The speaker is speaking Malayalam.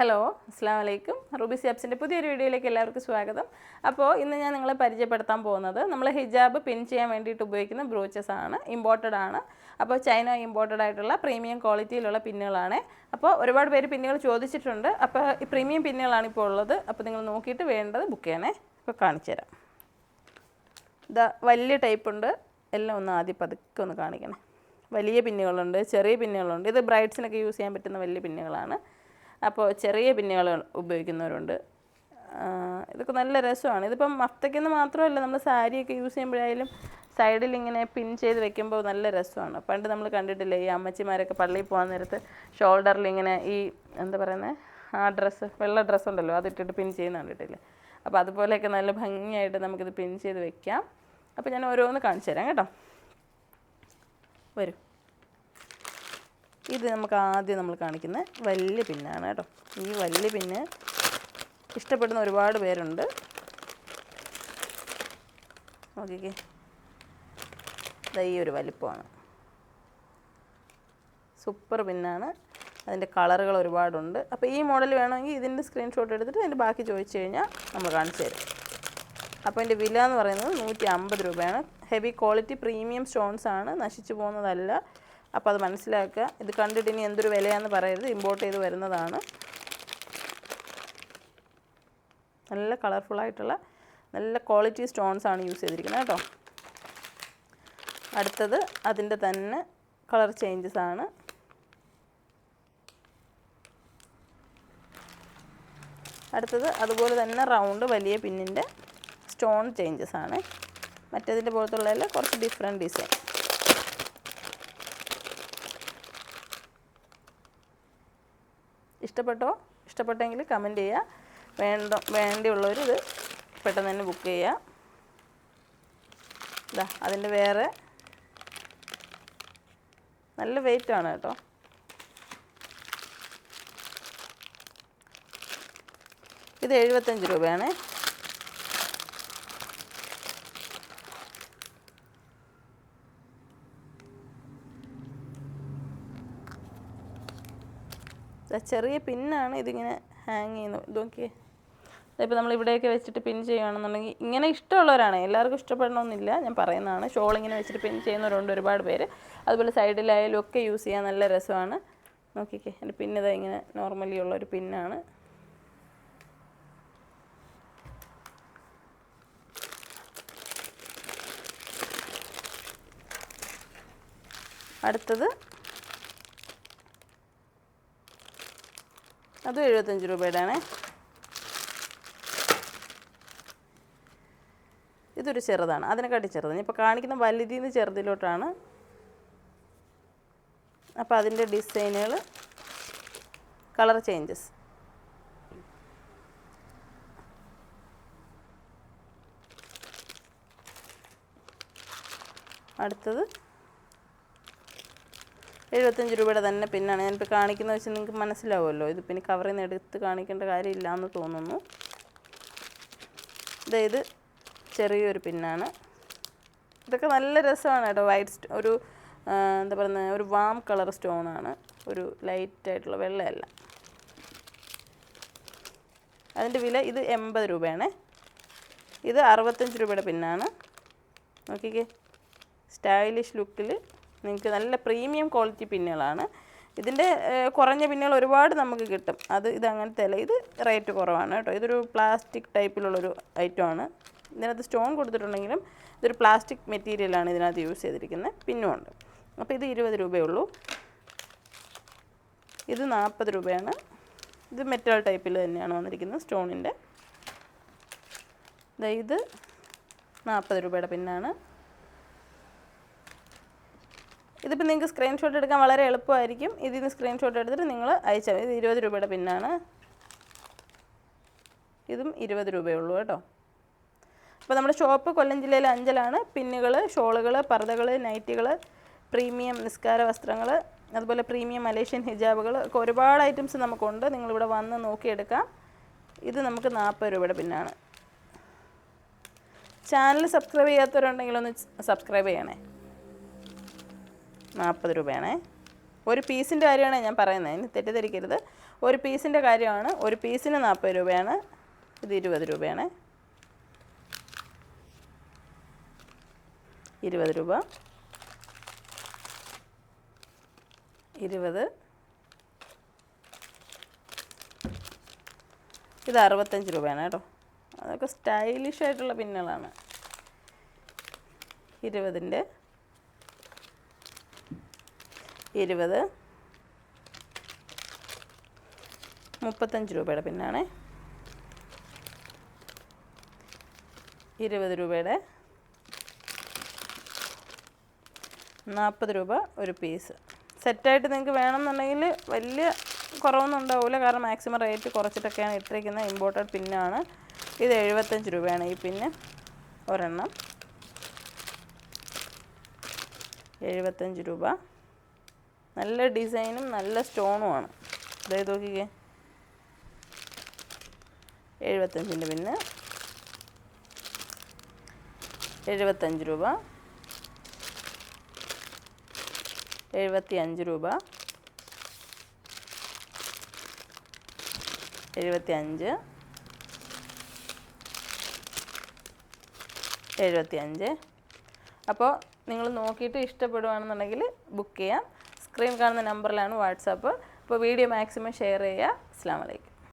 ഹലോ അസ്സാം വലൈക്കും റൂബി സിയാബ്സിന്റെ പുതിയൊരു വീഡിയോയിലേക്ക് എല്ലാവർക്കും സ്വാഗതം. അപ്പോൾ ഇന്ന് ഞാൻ നിങ്ങളെ പരിചയപ്പെടുത്താൻ പോകുന്നത് നമ്മൾ ഹിജാബ് പിൻ ചെയ്യാൻ വേണ്ടിയിട്ട് ഉപയോഗിക്കുന്ന ബ്രോച്ചസ് ആണ് ഇമ്പോർട്ടഡ് ആണ്. അപ്പോൾ ചൈന ഇമ്പോർട്ടഡ് ആയിട്ടുള്ള പ്രീമിയം ക്വാളിറ്റിയിലുള്ള പിന്നുകളാണ്. അപ്പോൾ ഒരുപാട് പേര് പിന്നുകൾ ചോദിച്ചിട്ടുണ്ട്. അപ്പോൾ ഈ പ്രീമിയം പിന്നുകളാണ് ഇപ്പോൾ ഉള്ളത്. അപ്പോൾ നിങ്ങൾ നോക്കിയിട്ട് വേണ്ടത് ബുക്ക് ചെയ്യണേ ഇപ്പോൾ കാണിച്ചു തരാം. ഇതാ വലിയ ടൈപ്പ് ഉണ്ട്. എല്ലാം ഒന്ന് ആദ്യം പതുക്കെ ഒന്ന് കാണിക്കണേ. വലിയ പിന്നുകളുണ്ട് ചെറിയ പിന്നുകളുണ്ട്. ഇത് ബ്രൈഡ്സിനൊക്കെ യൂസ് ചെയ്യാൻ പറ്റുന്ന വലിയ പിന്നുകളാണ്. അപ്പോൾ ചെറിയ പിന്നുകൾ ഉപയോഗിക്കുന്നവരുണ്ട്. ഇതൊക്കെ നല്ല രസമാണ്. ഇതിപ്പം മഫ്തയ്ക്കെന്ന് മാത്രമല്ല നമ്മൾ സാരിയൊക്കെ യൂസ് ചെയ്യുമ്പോഴായാലും സൈഡിൽ ഇങ്ങനെ പിൻ ചെയ്ത് വെക്കുമ്പോൾ നല്ല രസമാണ്. പണ്ട് നമ്മൾ കണ്ടിട്ടില്ലേ ഈ അമ്മച്ചിമാരൊക്കെ പള്ളിയിൽ പോകാൻ നേരത്ത് ഷോൾഡറിൽ ഇങ്ങനെ ഈ എന്താ പറയുന്നത് ആ ഡ്രസ്സ് വെള്ള ഡ്രസ്സ് ഉണ്ടല്ലോ അതിട്ടിട്ട് പിൻ ചെയ്യുന്ന കണ്ടിട്ടില്ലേ? അപ്പോൾ അതുപോലെയൊക്കെ നല്ല ഭംഗിയായിട്ട് നമുക്കിത് പിൻ ചെയ്ത് വെക്കാം. അപ്പോൾ ഞാൻ ഓരോന്ന് കാണിച്ചു തരാം കേട്ടോ. വരൂ. ഇത് നമുക്ക് ആദ്യം നമ്മൾ കാണിക്കുന്ന വലിയ പിന്നാണ് കേട്ടോ. ഈ വലിയ പിന്ന് ഇഷ്ടപ്പെടുന്ന ഒരുപാട് പേരുണ്ട്. നോക്കിക്കേ. ദാ ഈ ഒരു വലിപ്പമാണ്. സൂപ്പർ പിന്നാണ്. അതിന്റെ കളറുകൾ ഒരുപാടുണ്ട്. അപ്പോൾ ഈ മോഡൽ വേണമെങ്കിൽ ഇതിന്റെ സ്ക്രീൻഷോട്ട് എടുത്തിട്ട് അതിന്റെ ബാക്കി ചോദിച്ചു കഴിഞ്ഞാൽ നമ്മൾ കാണിച്ചു തരും. അപ്പോൾ അതിന്റെ വില എന്ന് പറയുന്നത് നൂറ്റി അമ്പത് രൂപയാണ്. ഹെവി ക്വാളിറ്റി പ്രീമിയം സ്റ്റോൺസ് ആണ്. നശിച്ചു പോകുന്നതല്ല. അപ്പോൾ അത് മനസ്സിലാക്കുക. ഇത് കണ്ടിട്ട് ഇനി എന്തൊരു വിലയാന്ന് പറയരുത്. ഇമ്പോർട്ട് ചെയ്ത് വരുന്നതാണ്. നല്ല കളർഫുൾ ആയിട്ടുള്ള നല്ല ക്വാളിറ്റി സ്റ്റോൺസ് ആണ് യൂസ് ചെയ്തിരിക്കുന്നത് കേട്ടോ. അടുത്തത് അതിന്റെ തന്നെ കളർ ചേഞ്ചസ് ആണ്. അടുത്തത് അതുപോലെ തന്നെ റൗണ്ട് വലിയ പിന്നിന്റെ സ്റ്റോൺ ചേഞ്ചസ് ആണ്. മറ്റേതിന്റെ പോലത്തുള്ളതിൽ കുറച്ച് ഡിഫറെന്റ് ഡിസൈൻ ഇഷ്ടപ്പെട്ടോ? ഇഷ്ടപ്പെട്ടെങ്കിൽ കമന്റ് ചെയ്യുക വേണ്ട വേണ്ടിയുള്ളവർ ഇത് പെട്ടെന്ന് തന്നെ ബുക്ക് ചെയ്യുക ഇതാ അതിന്റെ വേറെ നല്ല വെയിറ്റ് ആണ് കേട്ടോ. ഇത് എഴുപത്തഞ്ച് രൂപയാണ്. ചെറിയ പിന്നാണ് ഇതിങ്ങനെ ഹാങ് ചെയ്യുന്നത്. ഇത് നോക്കിയേ. ഇപ്പോൾ നമ്മൾ ഇവിടെയൊക്കെ വെച്ചിട്ട് പിൻ ചെയ്യുകയാണെന്നുണ്ടെങ്കിൽ ഇങ്ങനെ ഇഷ്ടമുള്ളവരാണ്. എല്ലാവർക്കും ഇഷ്ടപ്പെടണമെന്നില്ല. ഞാൻ പറയുന്നതാണ്. ഷോൾ ഇങ്ങനെ വെച്ചിട്ട് പിൻ ചെയ്യുന്നവരുണ്ട് ഒരുപാട് പേര്. അതുപോലെ സൈഡിലായാലും ഒക്കെ യൂസ് ചെയ്യാൻ നല്ല രസമാണ്. നോക്കിക്കേ. എന്റെ പിന്നിതാ ഇങ്ങനെ നോർമലി ഉള്ള ഒരു പിന്നാണ് അടുത്തത് അതും എഴുപത്തഞ്ച് രൂപയുടെ ആണേ ഇതൊരു ചെറുതാണ്. അതിനെക്കാട്ടി ചെറുതാണ്. ഇപ്പോൾ കാണിക്കുന്ന വലുതിൽ നിന്ന് ചെറുതിലോട്ടാണ്. അപ്പോൾ അതിന്റെ ഡിസൈനുകൾ കളർ ചേഞ്ചസ്. അടുത്തത് എഴുപത്തഞ്ച് രൂപയുടെ തന്നെ പിന്നാണ്. ഞാനിപ്പോൾ കാണിക്കുന്നത് വെച്ചാൽ നിങ്ങൾക്ക് മനസ്സിലാവുമല്ലോ. ഇത് പിന്നെ കവറിൽ നിന്ന് എടുത്ത് കാണിക്കേണ്ട കാര്യമില്ല എന്ന് തോന്നുന്നു. ഇത് ചെറിയൊരു പിന്നാണ്. ഇതൊക്കെ നല്ല രസമാണ് കേട്ടോ. വൈറ്റ് ഒരു എന്താ പറയുന്നത് ഒരു വാം കളർ സ്റ്റോണാണ് ഒരു ലൈറ്റായിട്ടുള്ള വെള്ളയല്ല. അതിന്റെ വില ഇത് എൺപത് രൂപയാണ്. ഇത് അറുപത്തഞ്ച് രൂപയുടെ പിന്നാണ്. നോക്കിക്കേ. സ്റ്റൈലിഷ് ലുക്കിൽ നിങ്ങൾക്ക് നല്ല പ്രീമിയം ക്വാളിറ്റി പിന്നുകളാണ്. ഇതിന്റെ കുറഞ്ഞ പിന്നുകൾ ഒരുപാട് നമുക്ക് കിട്ടും. അത് ഇത് അങ്ങനത്തെ അല്ല. ഇത് റേറ്റ് കുറവാണ് കേട്ടോ. ഇതൊരു പ്ലാസ്റ്റിക് ടൈപ്പിലുള്ളൊരു ഐറ്റമാണ് ഇതിനകത്ത് സ്റ്റോൺ കൊടുത്തിട്ടുണ്ടെങ്കിലും ഇതൊരു പ്ലാസ്റ്റിക് മെറ്റീരിയലാണ് ഇതിനകത്ത് യൂസ് ചെയ്തിരിക്കുന്നത്. പിന്നുമുണ്ട് അപ്പോൾ ഇത് ഇരുപത് രൂപയേ ഉള്ളൂ. ഇത് നാൽപ്പത് രൂപയാണ്. ഇത് മെറ്റൽ ടൈപ്പിൽ തന്നെയാണ് വന്നിരിക്കുന്നത് സ്റ്റോണിന്റെ ഇത് നാൽപ്പത് രൂപയുടെ പിന്നാണ്. ഇതിപ്പോൾ നിങ്ങൾക്ക് സ്ക്രീൻഷോട്ട് എടുക്കാൻ വളരെ എളുപ്പമായിരിക്കും. ഇതിൽ നിന്ന് സ്ക്രീൻഷോട്ട് എടുത്തിട്ട് നിങ്ങൾ അയച്ചാൽ മതി. ഇത് ഇരുപത് രൂപയുടെ പിന്നാണ് ഇതും ഇരുപത് രൂപയേ ഉള്ളൂ കേട്ടോ. അപ്പോൾ നമ്മുടെ ഷോപ്പ് കൊല്ലം ജില്ലയിലെ അഞ്ചലാണ്. പിന്നുകൾ ഷോളുകൾ പർദ്ദകൾ നൈറ്റികൾ പ്രീമിയം നിസ്കാര വസ്ത്രങ്ങൾ അതുപോലെ പ്രീമിയം മലേഷ്യൻ ഹിജാബുകൾ ഒക്കെ ഒരുപാട് ഐറ്റംസ് നമുക്കുണ്ട്. നിങ്ങളിവിടെ വന്ന് നോക്കിയെടുക്കാം. ഇത് നമുക്ക് നാൽപ്പത് രൂപയുടെ പിന്നാണ് ചാനൽ സബ്സ്ക്രൈബ് ചെയ്യാത്തവരുണ്ടെങ്കിൽ ഒന്ന് സബ്സ്ക്രൈബ് ചെയ്യണേ. നാൽപ്പത് രൂപയാണേ. ഒരു പീസിന്റെ കാര്യമാണ് ഞാൻ പറയുന്നത്. ഇനി തെറ്റിദ്ധരിക്കരുത്. ഒരു പീസിന്റെ കാര്യമാണ്. ഒരു പീസിന് നാൽപ്പത് രൂപയാണ്. ഇത് ഇരുപത് രൂപയാണ്. ഇരുപത് രൂപ. ഇരുപത്. ഇത് അറുപത്തഞ്ച് രൂപയാണ് കേട്ടോ. അതൊക്കെ സ്റ്റൈലിഷ് ആയിട്ടുള്ള പിന്നുകളാണ്. ഇരുപതിന്റെ ഇരുപത്. മുപ്പത്തഞ്ച് രൂപയുടെ പിന്നാണ്. ഇരുപത് രൂപയുടെ നാൽപ്പത് രൂപ ഒരു പീസ്. സെറ്റായിട്ട് നിങ്ങൾക്ക് വേണമെന്നുണ്ടെങ്കിൽ വലിയ കുറവൊന്നും ഉണ്ടാവില്ല. കാരണം മാക്സിമം റേറ്റ് കുറച്ചിട്ടൊക്കെയാണ് ഇട്ടിരിക്കുന്നത്. ഇമ്പോർട്ടഡ് പിന്നാണ്. ഇത് എഴുപത്തഞ്ച് രൂപയാണ് ഈ പിന്ന്. ഒരെണ്ണം. എഴുപത്തഞ്ച് രൂപ. നല്ല ഡിസൈനും നല്ല സ്റ്റോണുമാണ്. അതായത് നോക്കിക്കേ. എഴുപത്തഞ്ചിന്റെ പിന്നെ. എഴുപത്തഞ്ച് രൂപ. എഴുപത്തി അഞ്ച് രൂപ. എഴുപത്തി അഞ്ച് എഴുപത്തി അഞ്ച് അപ്പോൾ നിങ്ങൾ നോക്കിയിട്ട് ഇഷ്ടപ്പെടുകയാണെന്നുണ്ടെങ്കിൽ ബുക്ക് ചെയ്യാം. സ്ക്രീൻ കാണുന്ന നമ്പറിലാണ് വാട്സാപ്പ്. അപ്പോൾ വീഡിയോ മാക്സിമം ഷെയർ ചെയ്യുക. അസ്സാം വലൈക്കും